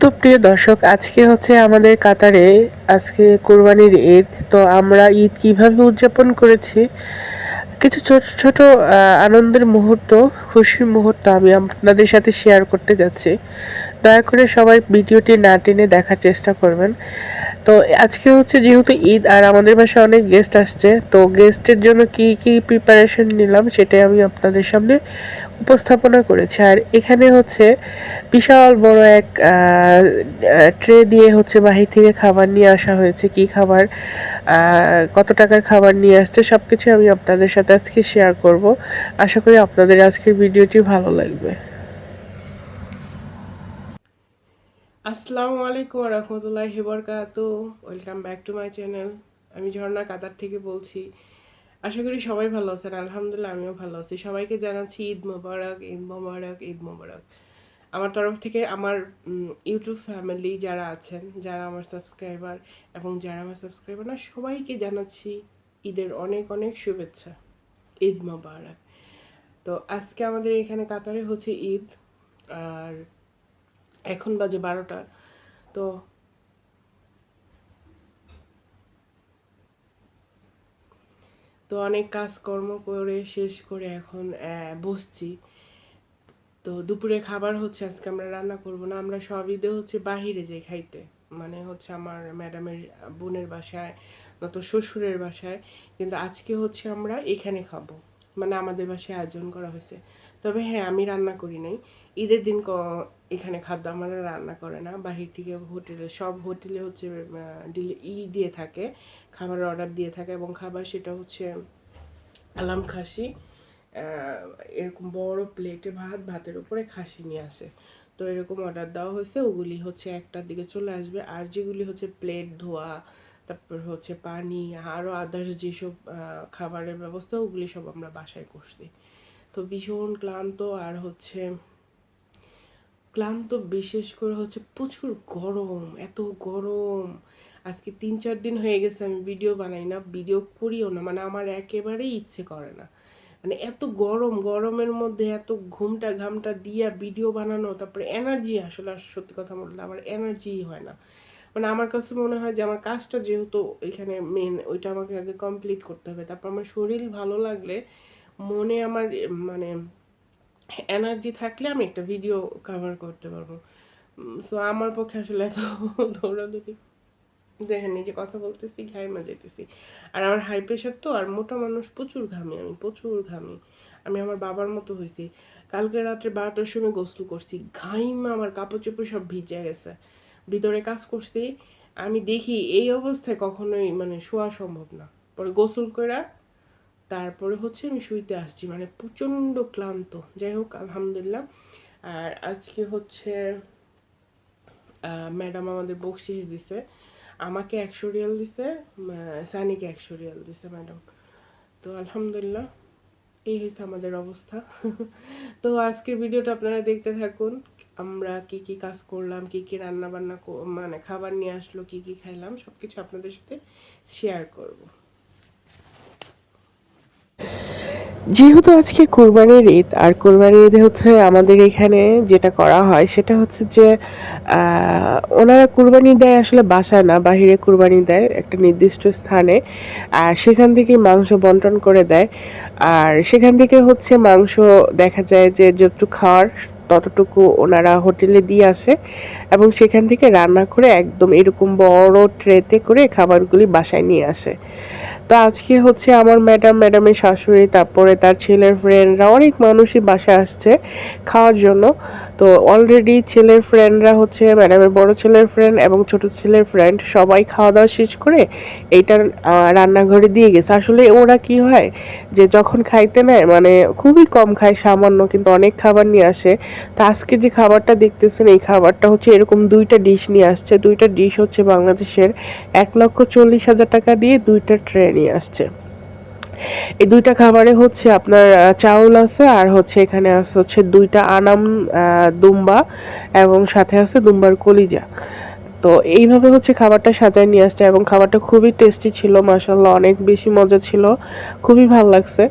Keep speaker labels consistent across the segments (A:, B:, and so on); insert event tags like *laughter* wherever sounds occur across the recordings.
A: তো প্রিয় দর্শক, আজকে হচ্ছে আমাদের কাতারে আজকে কোরবানির ঈদ। তো আমরা ঈদ কীভাবে উদযাপন করেছি, কিছু ছোট ছোট আনন্দের মুহূর্ত, খুশির মুহূর্ত আমি আপনাদের সাথে শেয়ার করতে যাচ্ছি। দয়া করে সবাই ভিডিওটি না টেনে দেখার চেষ্টা করবেন। তো আজকে হচ্ছে যেহেতু ঈদ আর আমাদের বাসায় অনেক গেস্ট আসছে, তো গেস্টের জন্য কি কি প্রিপারেশন নিলাম সেটাই আমি আপনাদের সামনে উপস্থাপনা করেছি। আর এখানে হচ্ছে বিশাল বড় এক ট্রে দিয়ে হচ্ছে বাহির থেকে খাবার নিয়ে আসা হয়েছে, কি খাবার কত টাকার খাবার নিয়ে আসছে সব কিছু আমি আপনাদের সাথে আজকে শেয়ার করব। আশা করি আপনাদের আজকের ভিডিওটি ভালো লাগবে। আসসালামু আলাইকুম রহমতুল্লাহ বরকাত। Welcome back to my channel আমি ঝর্ণা, কাতার থেকে বলছি। আশা করি সবাই ভালো আছেন। আলহামদুলিল্লাহ, আমিও ভালো আছি। সবাইকে জানাচ্ছি ঈদ মোবারক ঈদ মোবারক ঈদ মোবারক। আমার তরফ থেকে আমার ইউটিউব ফ্যামিলি যারা আছেন, যারা আমার সাবস্ক্রাইবার এবং যারা আমার সাবস্ক্রাইবার না, সবাইকে জানাচ্ছি ঈদের অনেক অনেক শুভেচ্ছা। ঈদ মোবারক। তো আজকে আমাদের এখানে কাতারে হচ্ছে ঈদ। আর এখন বাজে বারোটা। তো তো অনেক কাজকর্ম করে শেষ করে এখন বসছি। তো দুপুরে খাবার হচ্ছে, আজকে আমরা রান্না করব না, আমরা সব ঈদে হচ্ছে বাহিরে যাই খাইতে। মানে হচ্ছে আমার ম্যাডামের বোনের বাসায় নয়তো শ্বশুরের বাসায়, কিন্তু আজকে হচ্ছে আমরা এখানে খাব। মানে আমাদের বাসায় আয়োজন করা হয়েছে। তবে হ্যাঁ আমি রান্না করি নাই। ঈদের দিন এখানে খাদ্য আমরা রান্না করে না, বাহির থেকে হোটেলে, সব হোটেলে হচ্ছে ই দিয়ে থাকে খাবার অর্ডার দিয়ে থাকে এবং খাবার সেটা হচ্ছে আলাম খাসি এরকম বড় প্লেটে ভাত, ভাতের উপরে খাসি নিয়ে আসে। তো এরকম অর্ডার দেওয়া হয়েছে, ওগুলি হচ্ছে একটার দিকে চলে আসবে, আর যেগুলি হচ্ছে প্লেট, ধোয়া, তারপর হচ্ছে পানি আরও আদার্স যেসব খাবারের ব্যবস্থা, ওগুলি সব আমরা বাসায় করছি। তো ভীষণ ক্লান্ত, আর হচ্ছে ক্লান্ত বিশেষ করে হচ্ছে প্রচুর গরম, এত গরম। আজকে তিন, চার দিন হয়ে গেছে আমি ভিডিও বানাই না ভিডিও করিও না মানে আমার একেবারেই ইচ্ছে করে না। মানে এত গরম, গরমের মধ্যে এত ঘুমটা ঘামটা দিয়া ভিডিও বানানো, তারপরে এনার্জি আসলে আর সত্যি কথা বললে আমার এনার্জিই হয় না। মানে আমার কাছে মনে হয় যে আমার কাজটা যেহেতু এখানে মেন ওইটা আমাকে আগে কমপ্লিট করতে হবে। তারপর আমার শরীর ভালো লাগলে মনে আমার মানে এনার্জি থাকলে আমি একটা ভিডিও কভার করতে পারব। সো আমার পক্ষে আসলে এত দৌড়াদৌড়ি দেখেন নিজে কথা বলতেছি, ঘাইমা যেতেছি আর আমার হাই প্রেশার তো, আর মোটা মানুষ প্রচুর ঘামি আমি, প্রচুর ঘামি। আমি আমার বাবার মতো হয়েছি কালকে রাত্রে বারোটার সময় গোসল করছি, ঘাইমা আমার কাপড় চোপড় সব ভিজে গেছে। ভিতরে কাজ করছি, আমি দেখি এই অবস্থায় কখনোই মানে শোয়া সম্ভব না। পরে গোসল করে তারপরে হচ্ছে আমি শুইতে আসছি মানে প্রচণ্ড ক্লান্ত। যাই হোক, আলহামদুলিল্লাহ। আর আজকে হচ্ছে ম্যাডাম আমাদের বকশিস দিছে। আমাকে একশো রিয়াল দিছে সানিকে একশো রিয়াল দিছে, ম্যাডাম। তো আলহামদুলিল্লাহ, এই হয়েছে আমাদের অবস্থা। *laughs* তো আজকের ভিডিওটা আপনারা দেখতে থাকুন। আমরা কি কি কাজ করলাম, কি কি রান্না বান্না মানে খাবার নিয়ে আসলো, কি কি খাইলাম সব কিছু আপনাদের সাথে শেয়ার করব। যেহেতু আজকে কোরবানির ঈদ, আর কোরবানির ঈদে হচ্ছে আমাদের এখানে যেটা করা হয়, সেটা হচ্ছে যে ওনারা কুরবানি দেয় আসলে বাসায় না, বাহিরে কুরবানি দেয় একটা নির্দিষ্ট স্থানে, আর সেখান থেকে মাংস বন্টন করে দেয়। আর সেখান থেকে হচ্ছে মাংস দেখা যায় যে, যতটুকু খাওয়ার ততটুকু ওনারা হোটেলে দিয়ে আসে, এবং সেখান থেকে রান্না করে একদম এরকম বড় ট্রেতে করে খাবারগুলি বাসায় নিয়ে আসে। তো আজকে হচ্ছে আমার ম্যাডাম ম্যাডামের শাশুড়ি তারপরে তার ছেলের ফ্রেন্ডরা অনেক মানুষই বাসায় আসছে খাওয়ার জন্য। তো অলরেডি ছেলের ফ্রেন্ডরা হচ্ছে ম্যাডামের বড় ছেলের ফ্রেন্ড এবং ছোট ছেলের ফ্রেন্ড সবাই খাওয়া দাওয়া শেষ করে এইটার আহ, রান্নাঘরে দিয়ে গেছে। আসলে ওরা কি হয় যে যখন খাইতে নেয় মানে খুবই কম খায় সামান্য কিন্তু অনেক খাবার নিয়ে আসে। তো আজকে যে খাবারটা দেখতেছেন এই খাবারটা হচ্ছে এরকম দুইটা ডিশ নিয়ে আসছে। দুইটা ডিশ হচ্ছে বাংলাদেশের এক লক্ষ চল্লিশ হাজার টাকা দিয়ে দুইটা ট্রে নিয়ে আসছে। এই দুইটা খাবারে হচ্ছে আপনার চাউল আছে আর হচ্ছে এখানে আছে হচ্ছে দুইটা আনাম দুম্বা এবং সাথে আছে দুম্বার কলিজা। তো এইভাবে হচ্ছে খাবারটা সাজায় নিয়ে আসছে এবং খাবারটা খুবই টেস্টি ছিল মাসাল্লাহ অনেক বেশি মজা ছিল, খুবই ভালো লাগছে।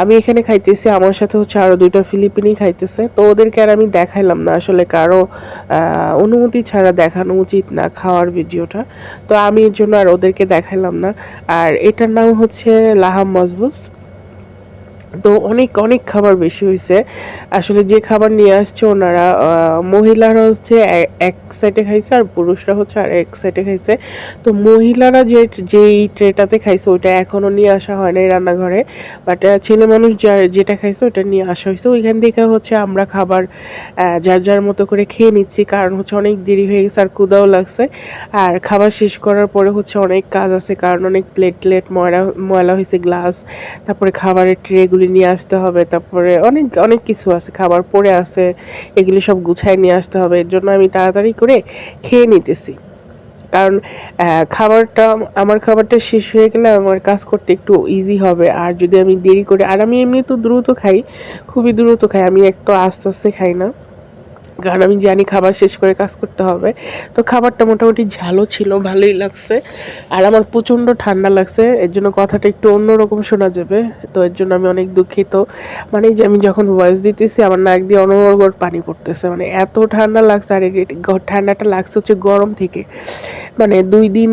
A: আমি এখানে খাইতেছি, আমার সাথে হচ্ছে আরও দুইটা ফিলিপিনি খাইতেছে, তো ওদেরকে আর আমি দেখাইলাম না, আসলে কারও অনুমতি ছাড়া দেখানো উচিত না খাওয়ার ভিডিওটা, তো আমি এর জন্য আর ওদেরকে দেখাইলাম না। আর এটার নাম হচ্ছে লাহাম মজবুস তো অনেক অনেক খাবার বেশি হয়েছে আসলে যে খাবার নিয়ে আসছে ওনারা মহিলারা হচ্ছে এক সাইডে খাইছে আর পুরুষরা হচ্ছে আর এক সাইডে খাইছে। তো মহিলারা যে, যেই ট্রেটাতে খাইছে ওইটা এখনও নিয়ে আসা হয় নাই রান্নাঘরে। বাট ছেলে মানুষ যার যেটা খাইছে ওটা নিয়ে আসা হয়েছে ওইখান থেকে হচ্ছে আমরা খাবার যার যার মতো করে খেয়ে নিচ্ছি। কারণ হচ্ছে অনেক দেরি হয়ে গেছে আর ক্ষুদাও লাগছে। আর খাবার শেষ করার পরে হচ্ছে অনেক কাজ আছে। কারণ অনেক প্লেট প্লেট ময়লা ময়লা হয়েছে গ্লাস, তারপরে খাবারের ট্রেগুলি নিয়ে আসতে হবে, তারপরে অনেক অনেক কিছু আছে, খাবার পড়ে আছে, এগুলি সব গুছায় নিয়ে আসতে হবে, এর জন্য আমি তাড়াতাড়ি করে খেয়ে নিতেছি। কারণ খাবারটা, আমার খাবারটা শেষ হয়ে গেলে আমার কাজ করতে একটু ইজি হবে, আর যদি আমি দেরি করে, আর আমি এমনি তো দ্রুত খাই, খুবই দ্রুত খাই, আমি একটু আস্তে আস্তে খাই না। কারণ আমি জানি খাবার শেষ করে কাজ করতে হবে। তো খাবারটা মোটামুটি ঝালও ছিল, ভালোই লাগছে। আর আমার প্রচণ্ড ঠান্ডা লাগছে, এর জন্য কথাটা একটু অন্যরকম শোনা যাবে। তো এর জন্য আমি অনেক দুঃখিত। মানে যে আমি যখন ভয়েস দিতেছি, আমার নাক দিয়ে অনবরত পানি পড়তেছে। মানে এত ঠান্ডা লাগছে, আর ঠান্ডাটা লাগছে হচ্ছে গরম থেকে। মানে দুই দিন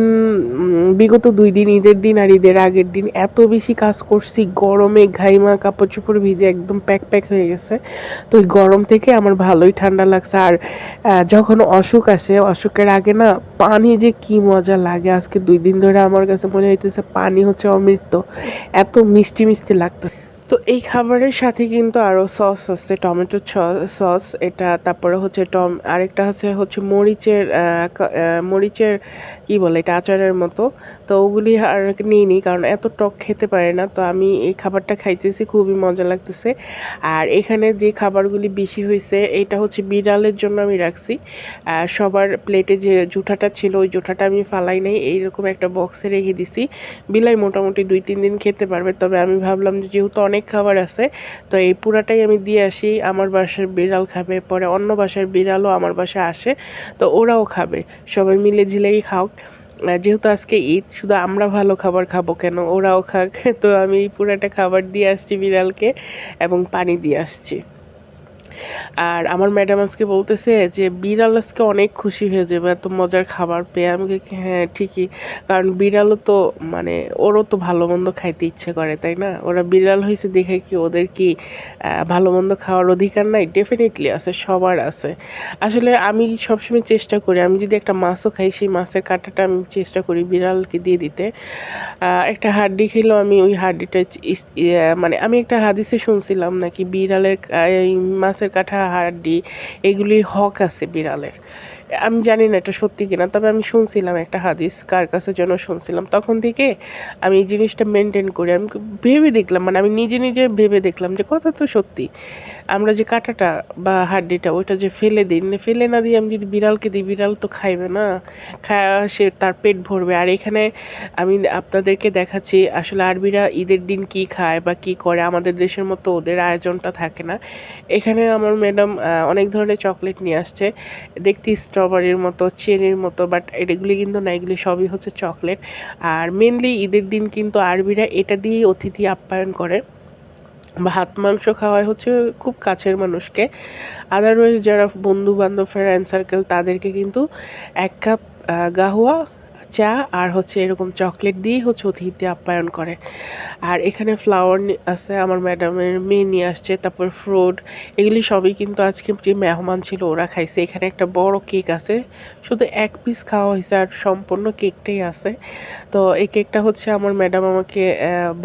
A: বিগত দুই দিন, ঈদের দিন আর ঈদের আগের দিন এত বেশি কাজ করছি, গরমে ঘাইমা, কাপড় চোপড় ভিজে একদম প্যাক প্যাক হয়ে গেছে। তো ওই গরম থেকে আমার ভালোই ঠান্ডা লাগছে। আর যখন অসুখ আসে, অসুখের আগে না পানি যে কি মজা লাগে। আজকে দুই দিন ধরে আমার কাছে মনে হইতেছে পানি হচ্ছে অমৃত। এত মিষ্টি মিষ্টি লাগতো তো এই খাবারের সাথে কিন্তু আরও সস আছে, টমেটো সস, এটা তারপরে হচ্ছে টম, আরেকটা হচ্ছে হচ্ছে মরিচের মরিচের কি বলে এটা আচারের মতো। তো ওগুলি আর নিইনি কারণ এত টক খেতে পারে না। তো আমি এই খাবারটা খাইতেছি, খুবই মজা লাগতেছে। আর এখানে যে খাবারগুলি বেশি হয়েছে এটা হচ্ছে বিড়ালের জন্য আমি রাখছি। সবার প্লেটে যে জুঠাটা ছিল, ওই জুঠাটা আমি ফালাই নাই, এইরকম একটা বক্সে রেখে দিছি। বিলাই মোটামুটি দুই তিন দিন খেতে পারবে, তবে আমি ভাবলাম যে যেহেতু অনেক খাবার আছে। তো এই পুরাটাই আমি দিয়ে আসি। আমার বাসার বিড়াল খাবে, পরে অন্য বাসার বিড়ালও আমার বাসায় আসে, তো ওরাও খাবে। সবাই মিলে ঝিলেই খাওক। যেহেতু আজকে ঈদ, শুধু আমরা ভালো খাবার খাব কেন? ওরাও খাক। *laughs* তো আমি এই পুরাটা খাবার দিয়ে আসছি বিড়ালকে এবং পানি দিয়ে আসছি। আর আমার ম্যাডাম আজকে বলতেছে যে বিড়াল আজকে অনেক খুশি হয়ে যাবে এত মজার খাবার পেয়ে। আমি হ্যাঁ ঠিকই। কারণ বিড়ালও তো মানে ওরও তো ভালো মন্দ খাইতে ইচ্ছে করে তাই না? ওরা বিড়াল হয়েছে দেখে কি ওদের কি ভালো মন্দ খাওয়ার অধিকার নাই? ডেফিনেটলি আছে সবার আছে। আসলে আমি সবসময় চেষ্টা করি আমি যদি একটা মাছও খাই সেই মাছের কাঁটাটা আমি চেষ্টা করি বিড়ালকে দিয়ে দিতে। একটা হাড্ডি খেলেও আমি ওই হাড্ডিটা ইয়ে, মানে আমি একটা হাদিসে শুনছিলাম নাকি বিড়ালের মাছের কাঁটা হাড্ডি এগুলির হক আছে বিড়ালের। আমি জানি না এটা সত্যি কিনা, তবে আমি শুনছিলাম একটা হাদিস, কার কাছে যেন শুনছিলাম। তখন থেকে আমি এই জিনিসটা মেনটেন করি। আমি ভেবে দেখলাম মানে আমি নিজে নিজে ভেবে দেখলাম যে কথা তো সত্যি। আমরা যে কাঁটাটা বা হাড্ডিটা, ওইটা যে ফেলে দিই ফেলে না দিয়ে আমি যদি বিড়ালকে দিই, বিড়াল তো খাইবে না। খায়, সে তার পেট ভরবে। আর এখানে আমি আপনাদেরকে দেখাচ্ছি, আসলে আরবিরা ঈদের দিন কি খায় বা কি করে, আমাদের দেশের মতো ওদের আয়োজনটা থাকে না। এখানে আমার ম্যাডাম অনেক ধরনের চকলেট নিয়ে আসছে। দেখতে স্ট্রবেরির মতো চেরির মতো বাট এগুলি কিন্তু না, এগুলি সবই হচ্ছে চকলেট আর মেনলি ঈদের দিন কিন্তু আরবিরা এটা দিয়েই অতিথি আপ্যায়ন করে। ভাত মাংস খাওয়ায় হচ্ছে খুব কাছের মানুষকে। আদারওয়াইজ যারা বন্ধু বান্ধব ফ্রেন্ড সার্কেল তাদেরকে কিন্তু এক কাপ গাহুয়া চা আর হচ্ছে এরকম চকলেট দিয়েই হচ্ছে অতিথি আপ্যায়ন করে। আর এখানে ফ্লাওয়ার আছে, আমার ম্যাডামের মেয়ে নিয়ে আসছে, তারপর ফ্রুট এগুলি সবই কিন্তু আজকে যে মেহমান ছিল ওরা খাইছে। এখানে একটা বড় কেক আছে, শুধু এক পিস খাওয়া হয়েছে আর সম্পূর্ণ কেকটাই আছে। তো এই কেকটা হচ্ছে আমার ম্যাডাম আমাকে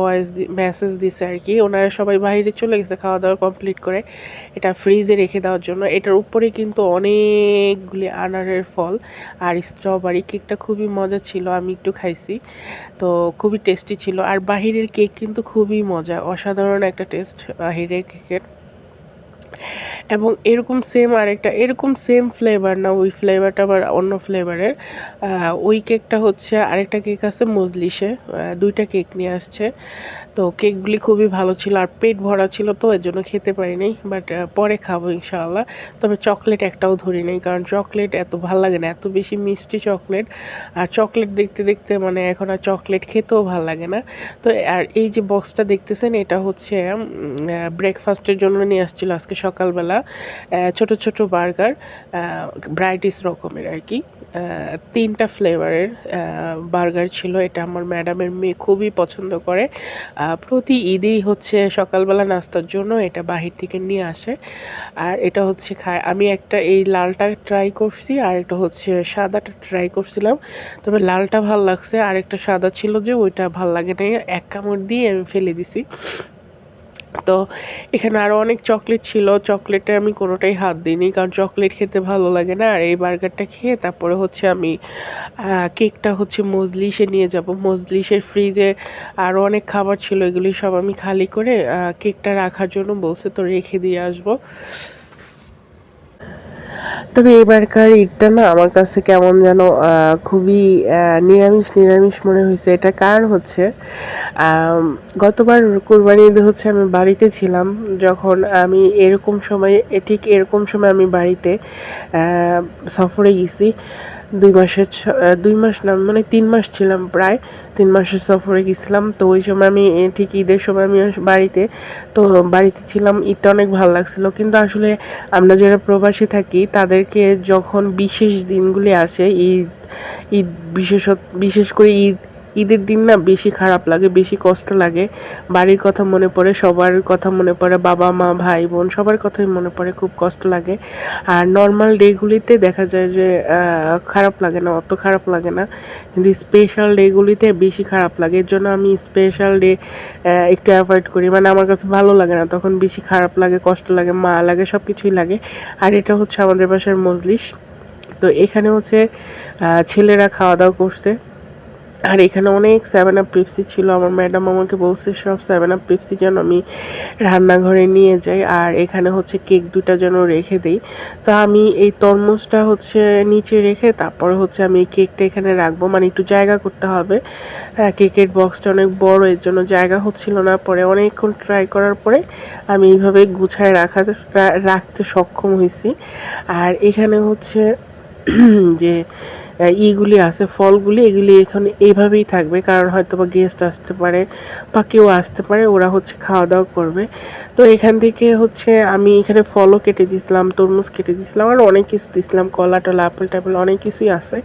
A: ভয়েস মেসেজ দিছে আর কি। ওনারা সবাই বাইরে চলে গেছে খাওয়া দাওয়া কমপ্লিট করে। এটা ফ্রিজে রেখে দেওয়ার জন্য। এটার উপরে কিন্তু অনেকগুলি আনারের ফল আর স্ট্রবেরি কেকটা খুবই মজা ছিল, আমি একটু খাইছি। তো খুবই টেস্টি ছিল। আর বাহিরের কেক কিন্তু খুবই মজা, অসাধারণ একটা টেস্ট বাহিরের কেকের এবং এরকম সেম আরেকটা এরকম সেম ফ্লেভার না ওই ফ্লেভারটা আবার অন্য ফ্লেভারের ওই কেকটা হচ্ছে আরেকটা কেক আছে মজলিসে। আহ, দুইটা কেক নিয়ে আসছে। তো কেকগুলি খুবই ভালো ছিল আর পেট ভরা ছিল তো এর জন্য খেতে পারিনি বাট পরে খাব ইনশাআল্লাহ। তবে চকলেট একটাও ধরি নাই কারণ চকলেট এত ভালো লাগে না এত বেশি মিষ্টি চকলেট আর চকলেট দেখতে দেখতে মানে এখন আর চকলেট খেতেও ভালো লাগে না। তো আর এই যে বক্সটা দেখতেছেন এটা হচ্ছে ব্রেকফাস্টের জন্য নিয়ে আসছিল আজকে সকালবেলা। ছোট ছোট বার্গার ব্রাইটিস রকমের আর কি। তিনটা ফ্লেভারের বার্গার ছিল, এটা আমার ম্যাডামের মেয়ে খুবই পছন্দ করে। প্রতি ঈদেই হচ্ছে সকালবেলা নাস্তার জন্য এটা বাহির থেকে নিয়ে আসে। আর এটা হচ্ছে খায়, আমি একটা এই লালটা ট্রাই করছি, আর একটা হচ্ছে সাদাটা ট্রাই করছিলাম। তবে লালটা ভালো লাগছে আর একটা সাদা ছিল যে, ওইটা ভালো লাগে নাই। এক কামড় দিয়ে আমি ফেলে দিছি। তো এখানে আরও অনেক চকলেট ছিল। চকলেটে আমি কোনোটাই হাত দিইনি কারণ চকলেট খেতে ভালো লাগে না। আর এই বার্গারটা খেয়ে তারপরে হচ্ছে আমি কেকটা হচ্ছে মজলিশে নিয়ে যাব। মজলিশের ফ্রিজে আরও অনেক খাবার ছিল, এগুলি সব আমি খালি করে কেকটা রাখার জন্য বলছে তো রেখে দিয়ে আসব। তবে এবারকার ঈদটা না আমার কাছে কেমন যেন খুবই নিরামিষ নিরামিষ মনে হয়েছে। এটা কার হচ্ছে? গতবার কোরবানি ঈদ হচ্ছে আমি বাড়িতে ছিলাম, যখন আমি এরকম সময়, ঠিক এরকম সময় আমি বাড়িতে সফরে গেছি। দুই মাসের দুই মাস না মানে তিন মাস ছিলাম প্রায়, তিন মাসের সফরে গেছিলাম। তো ওই সময় আমি ঠিক ঈদের সময় আমি বাড়িতে, তো বাড়িতে ছিলাম, ঈদটা অনেক ভালো লাগছিল। কিন্তু আসলে আমরা যারা প্রবাসী থাকি, তাদেরকে যখন বিশেষ দিনগুলি আসে, ঈদ ঈদ বিশেষত, বিশেষ করে ঈদ ঈদের দিন না বেশি খারাপ লাগে, বেশি কষ্ট লাগে। বাড়ির কথা মনে পড়ে, সবার কথা মনে পড়ে, বাবা, মা, ভাই, বোন, সবার কথাই মনে পড়ে, খুব কষ্ট লাগে। আর নর্মাল ডেগুলিতে দেখা যায় যে খারাপ লাগে না, অত খারাপ লাগে না। কিন্তু স্পেশাল ডেগুলিতে বেশি খারাপ লাগে। এর জন্য আমি স্পেশাল ডে একটু অ্যাভয়েড করি। মানে আমার কাছে ভালো লাগে না, তখন বেশি খারাপ লাগে, কষ্ট লাগে, মা লাগে সব কিছুই লাগে। আর এটা হচ্ছে আমাদের বাসার মজলিস। তো এখানে হচ্ছে ছেলেরা খাওয়া দাওয়া করছে। আর এখানে অনেক সেভেন আপ পেপসি ছিল। আমার ম্যাডাম আমাকে বলছে সব সেভেন আপ পেপসি যেন আমি রান্নাঘরে নিয়ে যাই আর এখানে হচ্ছে কেক দুটা যেন রেখে দিই। তো আমি এই তরমুজটা হচ্ছে নিচে রেখে তারপরে হচ্ছে আমি কেকটা এখানে রাখব। মানে একটু জায়গা করতে হবে। হ্যাঁ, কেকের বক্সটা অনেক বড় এর জন্য জায়গা হচ্ছিল না। পরে অনেকক্ষণ ট্রাই করার পরে আমি এইভাবে গুছায় রাখা রাখতে সক্ষম হয়েছি। আর এখানে হচ্ছে *clears throat* যে ইগুলি আছে, ফলগুলি, এগুলি এখন এইভাবেই থাকবে। কারণ হয়তো বা গেস্ট আসতে পারে বা কেউ আসতে পারে, ওরা হচ্ছে খাওয়া দাওয়া করবে। তো এখান থেকে হচ্ছে আমি এখানে ফলও কেটে দিয়েছিলাম তরমুজ কেটে দিয়েছিলাম আর অনেক কিছু দিছিলাম কলা টলা আপেল টাপেল অনেক কিছুই আছে।